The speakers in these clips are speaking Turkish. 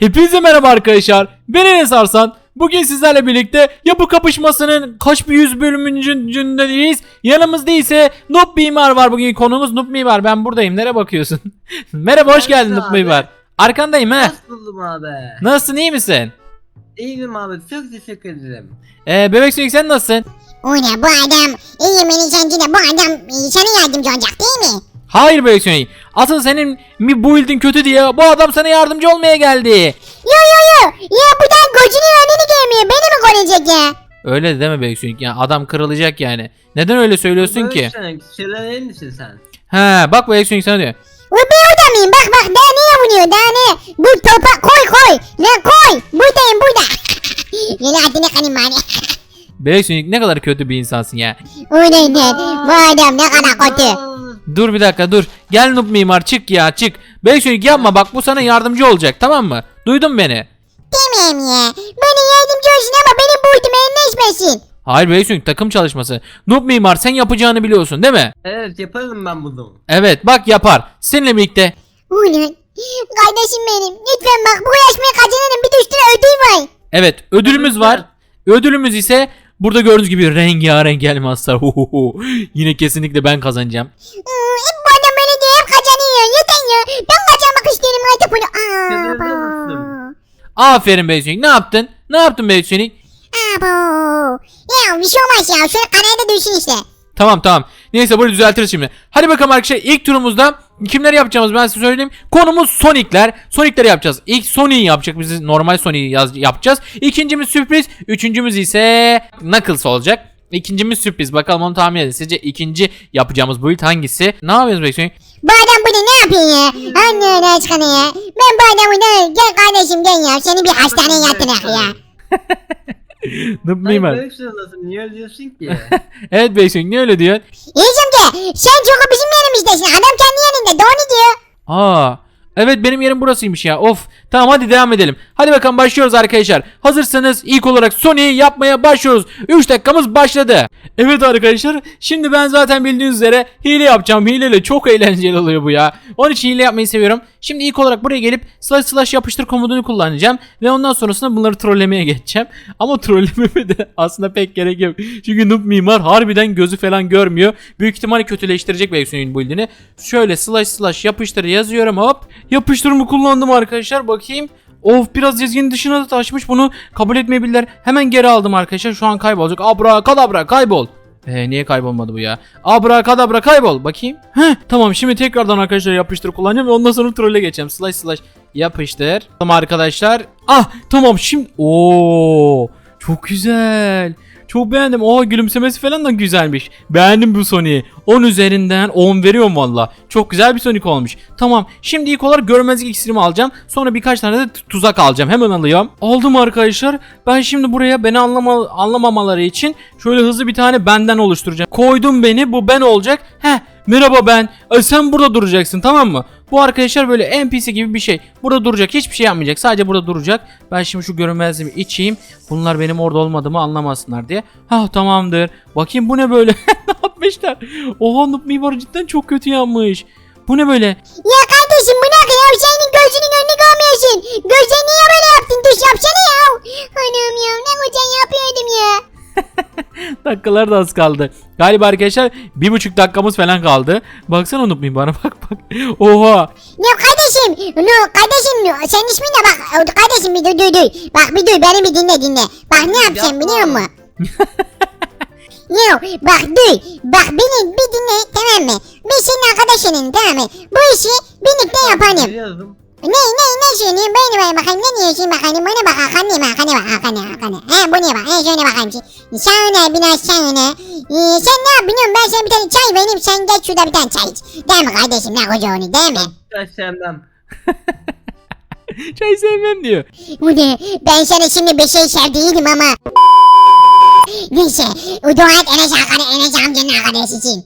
Hepinize merhaba arkadaşlar. Ben Enes Arslan. Bugün sizlerle birlikte yapı kapışmasının kaç bir yüz bölümündeyiz. Yanımızda ise Noob Mimar var bugün konuğumuz Noob Mimar. Ben buradayım. Nereye bakıyorsun? merhaba hoş geldin Noob? Mimar. Arkandayım he. Nasıl buldum abi? Nasılsın iyi misin? İyiyim abi çok teşekkür ederim. Ee, bebek Sonic sen nasılsın? O ne bu adam iyi beni sence de bu adam e, sana yardımcı olacak değil mi? Hayır bebek Sonic. Asıl senin mi build'in kötü diye bu adam sana yardımcı olmaya geldi. Yo yo yo ya bu da gözünün önünü görmüyor beni mi koruyacak ya? Öyle de deme bebek Sonic. Ya adam kırılacak yani. Neden öyle söylüyorsun ki? Sen, şeyler misin sen? He bak bebek Sonic sana diyor. O ben orada mıyım bak bak daha ne yavunuyor daha ne? Bu topa koy koy ne koy buradayım burada. Yine adını kanım bari. Bebek Sonic ne kadar kötü bir insansın ya. O ne ne bu adam ne kadar kötü. Dur bir dakika dur. Gel Noob Mimar çık ya çık. Sonic yapma bak bu sana yardımcı olacak tamam mı? Duydun beni. Demeyeyim ya. Bana yardımcı olsun ama benim boyutum elleşmesin. Hayır Sonic takım çalışması. Noob Mimar sen yapacağını biliyorsun değil mi? Evet yaparım ben bunu. Evet bak yapar. Seninle birlikte. Ulan kardeşim benim lütfen bak bu yarışmayı kazanırım bir de üstüne ödül var. Evet ödülümüz var. Ödülümüz ise burada gördüğünüz gibi rengarenk elmaslar. Huhuhu. Yine kesinlikle ben kazanacağım. Hmm, hep bu adam böyle diyor hep kazanıyor. Yeter ya. Ben kazanmak isterim artık bunu. Aa, Kazanır bu. Aferin Bebek Sonic. Ne yaptın? Ne yaptın bu. Ya bir şey olmaz ya. Şöyle kanalda düşsün işte. Tamam tamam. Neyse bunu düzeltiriz şimdi. Hadi bakalım arkadaşlar ilk turumuzda kimleri yapacağımız ben size söyleyeyim. Konumuz Sonic'ler. Sonic'leri yapacağız. İlk Sonic'i yapacak. Biz normal Sonic'i yaz- yapacağız. İkincimiz sürpriz. Üçüncümüz ise Knuckles olacak. İkincimiz sürpriz. Bakalım onu tahmin edin. Sizce ikinci yapacağımız build hangisi? Ne yapıyoruz Beksoy? Bu adam burada ne yapıyor ya? Anne ne çıkanı ya. Ben bu adamı da gel kardeşim gel ya. Seni bir hastaneye yatırak ya. Noob Hayır Mimar. böyle şey nasıl niye öyle diyorsun ki? Evet Beksoy niye öyle diyorsun? Yiyeceğim de sen çok bizim yanımızdaysın. Adam kendi yanında. Doğru diyor. Aa. Evet benim yerim burasıymış ya. Of. Tamam hadi devam edelim. Hadi bakalım başlıyoruz arkadaşlar. Hazırsanız ilk olarak Sony'yi yapmaya başlıyoruz. 3 dakikamız başladı. Evet arkadaşlar. Şimdi ben zaten bildiğiniz üzere hile yapacağım. Hileyle çok eğlenceli oluyor bu ya. Onun için hile yapmayı seviyorum. Şimdi ilk olarak buraya gelip slash slash yapıştır komutunu kullanacağım. Ve ondan sonrasında bunları trollemeye geçeceğim. Ama trollememe de aslında pek gerek yok. Çünkü noob mimar harbiden gözü falan görmüyor. Büyük ihtimalle kötüleştirecek Vexion'un build'ini. Şöyle slash slash yapıştır yazıyorum hop. Yapıştırımı kullandım arkadaşlar bakayım. Of biraz dizginin dışına da taşmış bunu kabul etmeyebilirler. Hemen geri aldım arkadaşlar şu an kaybolacak. Abra kadabra kaybol. Ee, niye kaybolmadı bu ya? Abra kadabra kaybol. Bakayım. Heh, tamam şimdi tekrardan arkadaşlar yapıştır kullanacağım ve ondan sonra trolle geçeceğim. Slash slash yapıştır. Tamam arkadaşlar. Ah tamam şimdi. Oo çok güzel. Çok beğendim. Oha gülümsemesi falan da güzelmiş. Beğendim bu Sony'yi. 10 üzerinden 10 veriyorum valla. Çok güzel bir Sonic olmuş. Tamam. Şimdi ilk olarak görmezlik iksirimi alacağım. Sonra birkaç tane de tuzak alacağım. Hemen alıyorum. Aldım arkadaşlar. Ben şimdi buraya beni anlama, anlamamaları için şöyle hızlı bir tane benden oluşturacağım. Koydum beni. Bu ben olacak. Heh. Merhaba ben. E, sen burada duracaksın tamam mı? Bu arkadaşlar böyle NPC gibi bir şey. Burada duracak. Hiçbir şey yapmayacak. Sadece burada duracak. Ben şimdi şu görünmezliğimi içeyim. Bunlar benim orada olmadığımı anlamasınlar diye. Ha tamamdır. Bakayım bu ne böyle? ne yapmışlar? Oha Noob Mimar cidden çok kötü yapmış. Bu ne böyle? Ya kardeşim bu ne ya? Senin gözünün önünü görmüyorsun. Gözlerini niye böyle yaptın? Duş yapsana ya. Anam ya ne güzel yapıyordum ya. Dakikalar da az kaldı. Galiba arkadaşlar bir buçuk dakikamız falan kaldı. Baksana Noob Mimar'a bak bak. Oha. Ya kardeşim, no, kardeşim no, senin ismin ne bak kardeşim bir dur dur dur. Bak bir dur beni bir dinle dinle. Bak ne yapacağım biliyor musun? Yo bak dur bak beni bir dinle tamam mı? Ben senin arkadaşının tamam mı? Bu işi birlikte yapalım. Ne ne ne söyleyeyim beni bak bakayım ne diyorsun bakayım bana bak Hakan'ı bak Hakan'ı bak Hakan'ı Hakan'ı. He bu ne bak he şöyle bakayım. Şahane biraz şahane. Ee, sen ne yap biliyorum ben sana bir tane çay vereyim sen geç şurada bir tane çay iç. Değil mi kardeşim ne koca onu değil mi? Ben sevmem. Çay sevmem diyor. Bu ne? Ben sana şimdi bir şey sevdiydim ama. Neyse. O dua et Enes Hakan'ı Enes amcanın arkadaşı için.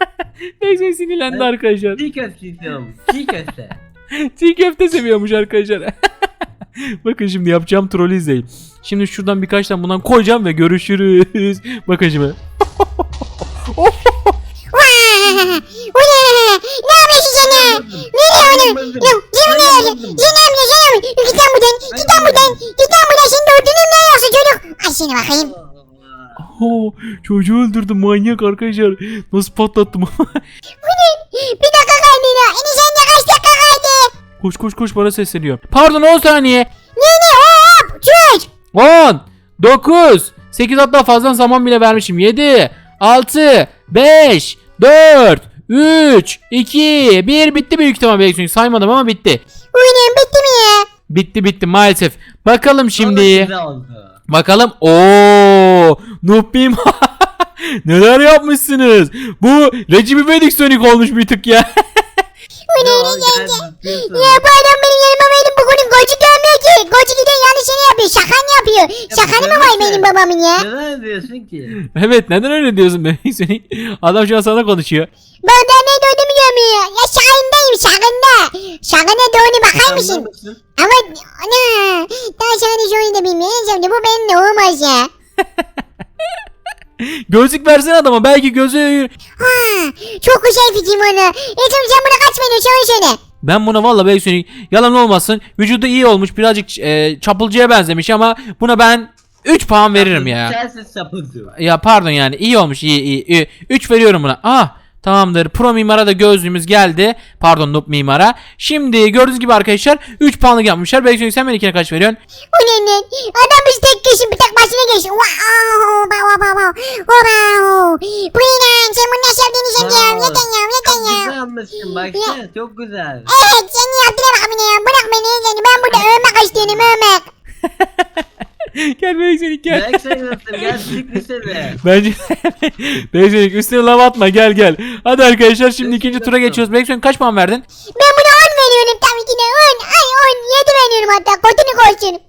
Neyse sinirlendi arkadaşlar. Çiğ köfte istiyorum. Çiğ köfte. Çiğ köfte seviyormuş arkadaşlar. Bakın şimdi yapacağım trolü izleyin. Şimdi şuradan birkaç tane bundan koyacağım ve görüşürüz. Bakın şimdi. O ne? Ne yapıyorsun sen ya? Nereye oğlum? Yok, yine ne yapıyorsun? Yine ne yapıyorsun? Git buradan, git buradan, git lan buradan. Senin öldürdüğün ne yapıyorsun çocuk? Ay seni bakayım. Oo, çocuğu öldürdüm manyak arkadaşlar. Nasıl patlattım? Bu ne? Bir dakika kaynıyor. Enişte kaç dakika Koş koş koş bana sesleniyor. Pardon 10 saniye. Ne ne hop çüş. 10 9 8 hatta fazla zaman bile vermişim. 7 6 5 4 3 2 1 bitti büyük ihtimal belki çünkü saymadım ama bitti. Oyunum bitti mi ya? Bitti bitti maalesef. Bakalım şimdi. Bakalım. Oo! Nupim. Neler yapmışsınız? Bu Recep İvedik Sonic olmuş bir tık ya. Oyunum Yo, Enes gel, amca. zıplıyorsun. Ya bu adam benim yanıma benim bugünün kocu görmüyor ki. Kocu giden yanlış yapıyor. Şakan yapıyor. Şakanı mı var benim babamın ya? Neden diyorsun ki? evet neden öyle diyorsun Sonic? Adam şu an sana konuşuyor. Ben de ne döndüğümü görmüyor. Ya şakındayım şakında. Şakına doğru bakar mısın? Ama ana daha şahane şöyle de bilmiyorum. Bu benimle olmaz ya. Gözlük versene adama belki gözü... Ha, çok güzel fikrim onu. Enes amca sen buna kaç veriyorsun şöyle söyle. Ben buna valla Bebek Sonic yalan olmasın. Vücudu iyi olmuş birazcık e, çapulcuya benzemiş ama buna ben 3 puan veririm ya. Sensiz sapıntı. Ya pardon yani iyi olmuş iyi iyi. iyi. 3 veriyorum buna. Ah tamamdır. Pro mimara da gözlüğümüz geldi. Pardon noob mimara. Şimdi gördüğünüz gibi arkadaşlar 3 puanlık yapmışlar. Belki sen benimkine kaç veriyorsun? O ne ne? Adam biz tek kişi bir tek başına geçsin. Wow, wow, wow, wow. Wow. Bu ne lan? Sen bunu nasıl Enes amca? Wow. Neden ya? Çok Neden ya? güzel anlaştın baksana çok güzel. Evet seni yaptığına bak beni ya. Bırak beni amca. Ben burada ölmek istiyorum ölmek. Gel Sonic gel. Belki sayılırsın gel lisede. Bence Sonic üstüne lava atma gel gel. Hadi arkadaşlar şimdi ikinci tura geçiyoruz. Sonic kaç puan verdin? Ben buna 10 veriyorum tabii ki de 10. Ay 10. 7 veriyorum hatta. Kotunu koysun.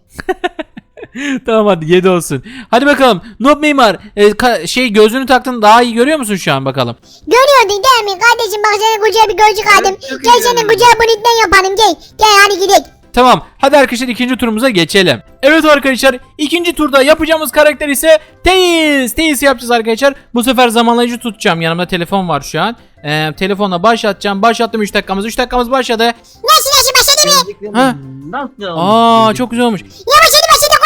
tamam hadi 7 olsun. Hadi bakalım. Noob mimar e, şey gözünü taktın daha iyi görüyor musun şu an bakalım? Görüyordun değil mi? Kardeşim bak sana güzel bir gözlük aldım. Gel görüyorum. güzel bonitten yapalım gel. Gel hadi gidelim. Tamam. Hadi arkadaşlar ikinci turumuza geçelim. Evet arkadaşlar ikinci turda yapacağımız karakter ise Teyiz. Teyiz yapacağız arkadaşlar. Bu sefer zamanlayıcı tutacağım. Yanımda telefon var şu an. Ee, telefonla başlatacağım. Başlattım 3 dakikamız. 3 dakikamız başladı. Nasıl nasıl başladı mı? Ha. Nasıl Aa çok güzel olmuş. Ya başladı başladı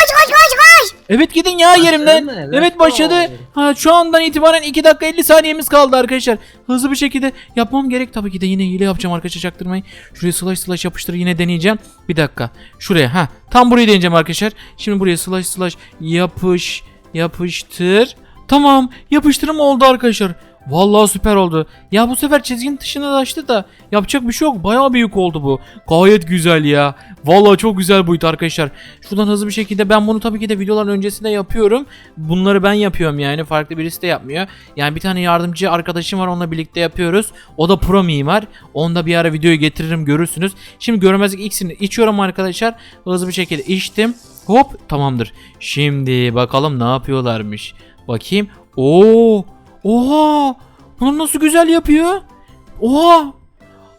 koş. Evet gidin ya Başladı yerimden. mı? Let's Evet başladı. go. Ha şu andan itibaren 2 dakika 50 saniyemiz kaldı arkadaşlar. Hızlı bir şekilde yapmam gerek. Tabii ki de yine hile yapacağım arkadaşlar çaktırmayın. Şuraya slash slash yapıştır yine deneyeceğim. Bir dakika. Şuraya ha. Tam burayı deneyeceğim arkadaşlar. Şimdi buraya slash slash yapış yapıştır. Tamam yapıştırım oldu arkadaşlar. Vallahi süper oldu. Ya bu sefer çizginin dışına da açtı da yapacak bir şey yok. Bayağı büyük oldu bu. Gayet güzel ya. Vallahi çok güzel buydu arkadaşlar. Şuradan hızlı bir şekilde ben bunu tabii ki de videoların öncesinde yapıyorum. Bunları ben yapıyorum yani. Farklı birisi de yapmıyor. Yani bir tane yardımcı arkadaşım var onunla birlikte yapıyoruz. O da pro mimar. Onu da bir ara videoyu getiririm görürsünüz. Şimdi görmezlik ikisini içiyorum arkadaşlar. Hızlı bir şekilde içtim. Hop tamamdır. Şimdi bakalım ne yapıyorlarmış. Bakayım. Oo! Oha! Bunu nasıl güzel yapıyor? Oha!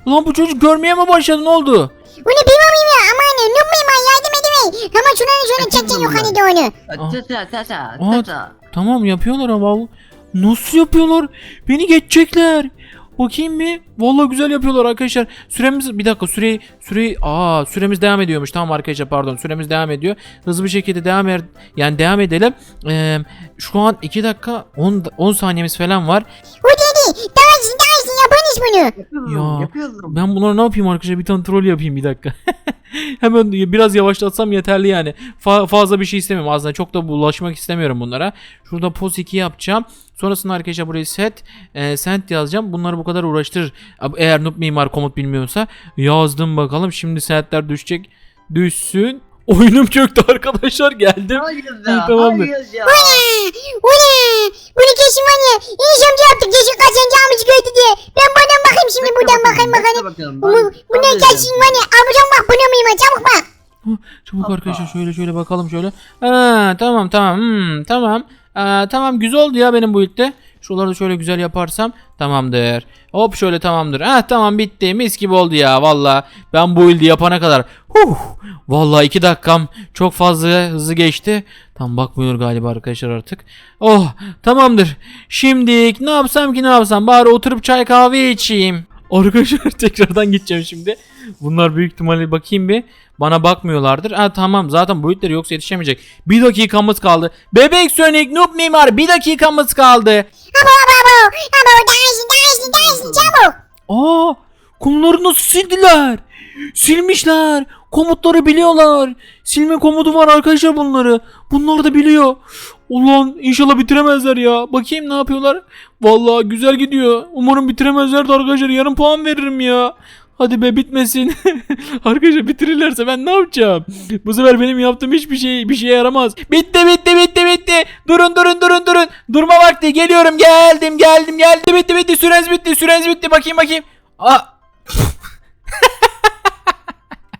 Lan bu çocuk görmeye mi başladı ne oldu? Bu ne bilmem ya aman ne yapmayayım ben yardım edeyim. Ama şunları şöyle çekeceksin yok hani de onu. Tata tata Aa, tata. Tamam yapıyorlar ama nasıl yapıyorlar? Beni geçecekler. Bakayım bir. Vallahi güzel yapıyorlar arkadaşlar. Süremiz bir dakika süreyi süreyi aa süremiz devam ediyormuş. Tamam arkadaşlar pardon. Süremiz devam ediyor. Hızlı bir şekilde devam er, yani devam edelim. Ee, şu an 2 dakika 10 10 saniyemiz falan var. O dedi. Daha bunu. Yapıyorum Ya. yapıyorum. Ben bunları ne yapayım arkadaşlar? Bir tane troll yapayım bir dakika. Hemen biraz yavaşlatsam yeterli yani. Fa- fazla bir şey istemiyorum. Aslında çok da bulaşmak istemiyorum bunlara. Şurada pos 2 yapacağım. Sonrasında arkadaşlar burayı set, e, sent yazacağım. Bunları bu kadar uğraştırır. Eğer noob mimar komut bilmiyorsa yazdım bakalım. Şimdi sentler düşecek. Düşsün. Oyunum çöktü arkadaşlar geldim. Hayır Ha, ya tamamdır. hayır ya. O ne? O ne? Bunu kesin var ya. Enes amca yaptık kesin kazanacağımızı gördü diye. Ben buradan bakayım şimdi buradan bakayım bakalım. bakalım. Bu, bu ne kesin var ya. Amcam bak buna mıyım çabuk bak. Çabuk Hoppa. arkadaşlar şöyle şöyle bakalım şöyle. Ha, tamam tamam hmm, tamam. Aa, tamam güzel oldu ya benim bu ilkte. Şuraları şöyle güzel yaparsam tamamdır. Hop şöyle tamamdır. Ha tamam bitti. Mis gibi oldu ya valla. Ben bu ildi yapana kadar. Huh, valla iki dakikam çok fazla hızlı geçti. Tam bakmıyor galiba arkadaşlar artık. Oh tamamdır. Şimdi ne yapsam ki ne yapsam bari oturup çay kahve içeyim. Arkadaşlar tekrardan gideceğim şimdi. Bunlar büyük ihtimalle bakayım bir. Bana bakmıyorlardır. Ha tamam zaten boyutları yoksa yetişemeyecek. Bir dakikamız kaldı. Bebek Sonic Noob Mimar bir dakikamız kaldı. Abo abo abo. Abo dansın dansın dansın çabuk. Aa kumları nasıl sildiler? Silmişler. Komutları biliyorlar. Silme komutu var arkadaşlar bunları. Bunlar da biliyor. Ulan inşallah bitiremezler ya. Bakayım ne yapıyorlar. Vallahi güzel gidiyor. Umarım bitiremezler de arkadaşlar yarım puan veririm ya. Hadi be bitmesin. arkadaşlar bitirirlerse ben ne yapacağım? Bu sefer benim yaptığım hiçbir şey bir şeye yaramaz. Bitti bitti bitti bitti. Durun durun durun durun. Durma vakti geliyorum geldim geldim geldim. Bitti bitti süreniz bitti süreniz bitti. Bakayım bakayım. Aa.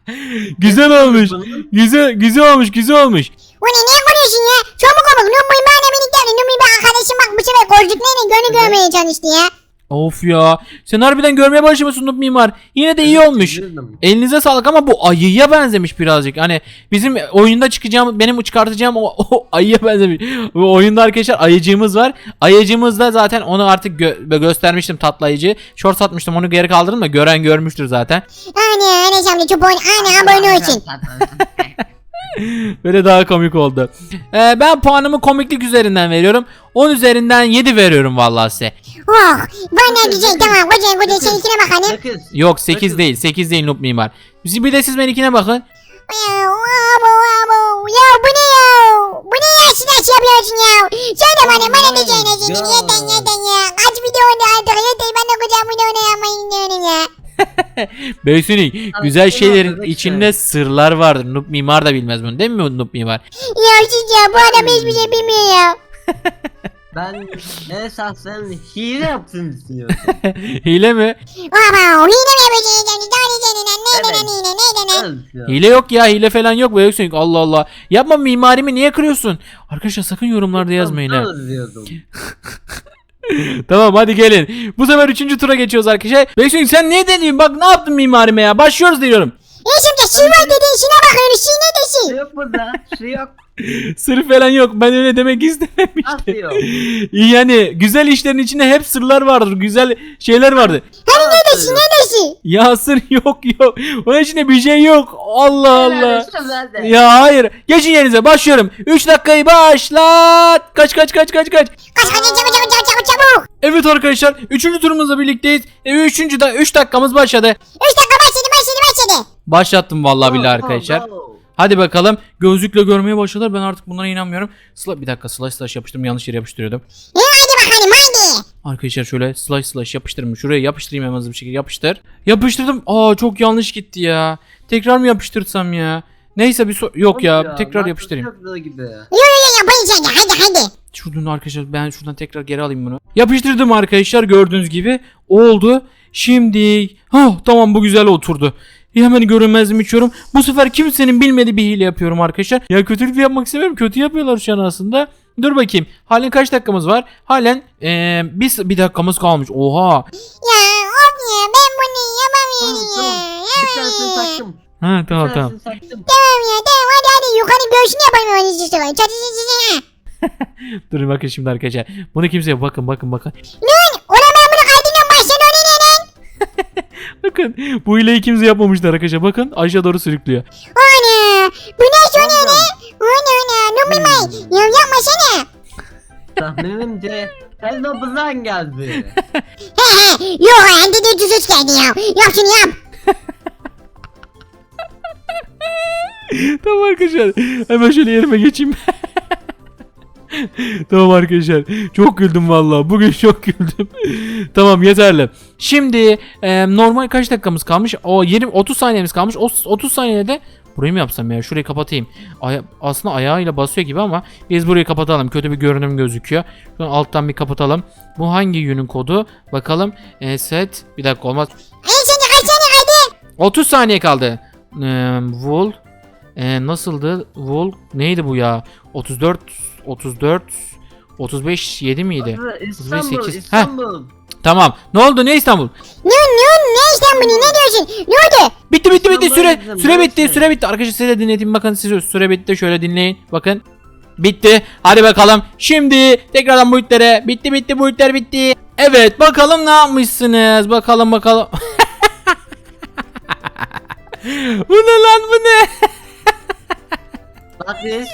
güzel olmuş. Güzel güzel olmuş güzel olmuş. O ne ne konuşuyorsun ya? Çabuk olun. Numbuy bana geldi. Numbuy bir arkadaşım bak bu sefer golcuklarıyla gönlü görmeye çalıştı ya. Of ya. Sen harbiden görmeye başlamışsın Noob Mimar. Yine de iyi olmuş. Elinize sağlık ama bu ayıya benzemiş birazcık. Hani bizim oyunda çıkacağım, benim çıkartacağım o, o ayıya benzemiş. Bu oyunda arkadaşlar ayıcığımız var. Ayıcığımız da zaten onu artık gö- göstermiştim tatlı ayıcı. Short atmıştım onu geri kaldırdım da gören görmüştür zaten. Anne anne şimdi çubuğun anne abone olsun. Böyle daha komik oldu. Ee, ben puanımı komiklik üzerinden veriyorum. 10 üzerinden 7 veriyorum vallahi size. Oh bana diyecek tamam kocan kocan seninkine bakalım. Sakız. Yok 8 Sakız. değil. 8 değil Noob Mimar. Bir de siz benimkine bakın. Ya abo abo. Ya bu ne ya? Bu ne ya? Şuna şey yapıyorsun ya? Söyle bana bana diyeceğine şimdi. Ya. Yeter yeter ya. Kaç video oldu artık yeter. Ben de kocam video yapmayı diyorum ya. Beysunik Abi, güzel ne şeylerin içinde sırlar vardır. Noob Mimar da bilmez bunu değil mi Noob Mimar? Ya siz ya bu adam hiçbir şey bilmiyor ya. Ben esasen hile yaptığını düşünüyorum. Hile mi? Abo hile mi neyden Evet. hile düşünüyorum. Hile yok ya hile falan yok Beysunik Allah Allah. Yapma mimarimi niye kırıyorsun? Arkadaşlar sakın yorumlarda yazmayın ha. Diyordum. Tamam hadi gelin. Bu sefer 3. tura geçiyoruz arkadaşlar. Beysunik sen ne dedin? Bak ne yaptın mimarime ya? Başlıyoruz diyorum. E şimdi şiva dediğin şuna bakıyoruz. Şi ne Şey desin? yok burada. Şey yok. Sır falan yok. Ben öyle demek istememiştim. Nasıl yok? yani güzel işlerin içinde hep sırlar vardır. Güzel şeyler vardır. Hani ne desin yok? ne desin? Ya sır yok yok. Onun içinde bir şey yok. Allah Allah. Ya hayır. Geçin yerinize başlıyorum. 3 dakikayı başlat. Kaç kaç kaç kaç kaç. Kaç kaç çabuk çabuk çabuk çabuk çabuk. Evet arkadaşlar 3. turumuzla birlikteyiz. 3. da 3 dakikamız başladı. Üç dakika başladı başladı başladı. Başlattım vallahi billahi arkadaşlar. Hadi bakalım. Gözlükle görmeye başladılar. Ben artık bunlara inanmıyorum. Sıla bir dakika slash slash yapıştırdım. Yanlış yere yapıştırıyordum. E hadi bakalım hadi. Arkadaşlar şöyle slash slash yapıştırayım. Şuraya yapıştırayım hemen hızlı bir şekilde yapıştır. Yapıştırdım. Aa çok yanlış gitti ya. Tekrar mı yapıştırsam ya? Neyse bir so- yok Oğlum ya, tekrar yapıştırayım. Gibi. De hadi hadi. Şuradan arkadaşlar ben şuradan tekrar geri alayım bunu. Yapıştırdım arkadaşlar gördüğünüz gibi. Oldu. Şimdi ha tamam bu güzel oturdu. Hemen görünmezliğimi içiyorum. Bu sefer kimsenin bilmediği bir hile yapıyorum arkadaşlar. Ya kötülük yapmak istemiyorum. Kötü yapıyorlar şu an aslında. Dur bakayım. Halen kaç dakikamız var? Halen ee, bir, bir dakikamız kalmış. Oha. Ya of ya ben bunu Tamam yapamıyorum tamam. ya. Bir tanesini taktım. Ha tamam tamam. Tamam ya tamam hadi hadi yukarı göğsünü yapalım işte. Çatısı çatısı. Durun bakın şimdi arkadaşlar. Bunu kimse yok. Bakın bakın bakın. Lan ulan ben bunu kaydediyorum baştan o ne ne lan? Bakın bu hileyi kimse yapmamışlar arkadaşlar. Bakın aşağı doğru sürüklüyor. Ana bu ne şu ne ne? Ana ana ne bilmem. Ya yapmasana. Tahminimce Hello Buzan geldi. He he yok ende de düzüz geldi ya. Yap şunu yap. tamam arkadaşlar. Hemen şöyle yerime geçeyim. tamam arkadaşlar. Çok güldüm vallahi. Bugün çok güldüm. tamam yeterli. Şimdi e, normal kaç dakikamız kalmış? O 20 30 saniyemiz kalmış. O 30 saniyede burayı mı yapsam ya? Şurayı kapatayım. Aya- aslında ayağıyla basıyor gibi ama biz burayı kapatalım. Kötü bir görünüm gözüküyor. Şunu alttan bir kapatalım. Bu hangi yünün kodu? Bakalım. E, set. Bir dakika olmaz. Ay sen de kaç tane kaydın? 30 saniye kaldı. Ee, wool ee, nasıldı? Wool neydi bu ya? 34 34 35 7 miydi? Adı İstanbul, 38. İstanbul. Tamam. Ne oldu? Ne İstanbul? Ne ne ne işte bunu ne diyorsun? Ne oldu? Bitti bitti bitti süre süre bitti süre bitti arkadaşlar size de dinleteyim bakın size süre bitti şöyle dinleyin bakın Bitti. Hadi bakalım. Şimdi tekrardan boyutlara. Bitti bitti boyutlar bitti. Evet bakalım ne yapmışsınız. Bakalım bakalım. bu ne lan bu ne? Bak biz.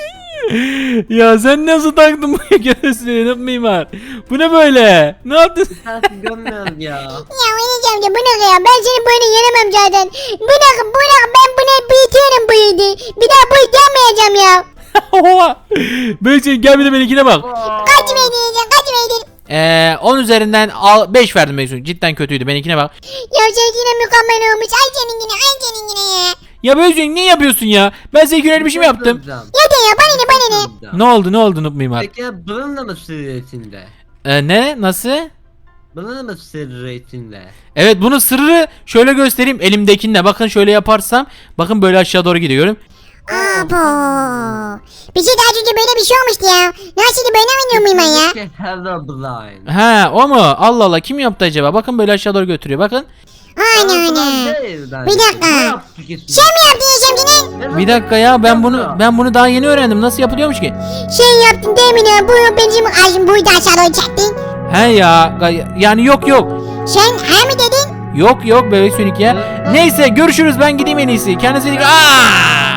ya sen nasıl taktın bu göğsünü mimar? Bu ne böyle? Ne yaptın? Sensiz görmüyoruz ya. Ya oynayacağım ya bu ne ya ben seni böyle yenemem zaten. Bu ne bu ne ben bunu bitiyorum bu yedi. Bir daha bu yapmayacağım ya. Oha! Böyle gel bir de benimkine bak. Kaç edeceğim kaç edeceğim. Ee, 10 üzerinden 5 verdim Beysun. Cidden kötüydü. Benimkine bak. Ya seninkine mükemmel olmuş. Ay seninkine ay seninkine ya. Ya Beysun ne yapıyorsun ya? Ben senin güzel bir şey mi yaptım? Ya bana ne bana ne. Ne oldu ne oldu Noob Mimar? Peki bunun da mı içinde? Ee, ne? Nasıl? Bunun mı sırrı içinde? Evet bunun sırrı şöyle göstereyim elimdekinde. Bakın şöyle yaparsam. Bakın böyle aşağı doğru gidiyorum. Abo. Bir şey daha önce böyle bir şey olmuştu ya. Nasıl böyle oynuyor muyum ben ya? Blind. Ha o mu? Allah Allah kim yaptı acaba? Bakın böyle aşağı doğru götürüyor. Bakın. Değil bence. Bir dakika. Sen mi yaptın ya Şemdin'in? Bir dakika ya ben bunu ben bunu daha yeni öğrendim. Nasıl yapılıyormuş ki? Şey yaptın değil mi ya? Bu benim ağacım buydu aşağı doğru çektin. He ya yani yok yok. Sen ha mı dedin? Yok yok bebek sönük ya. Neyse görüşürüz ben gideyim en iyisi. Kendinize iyi Aa!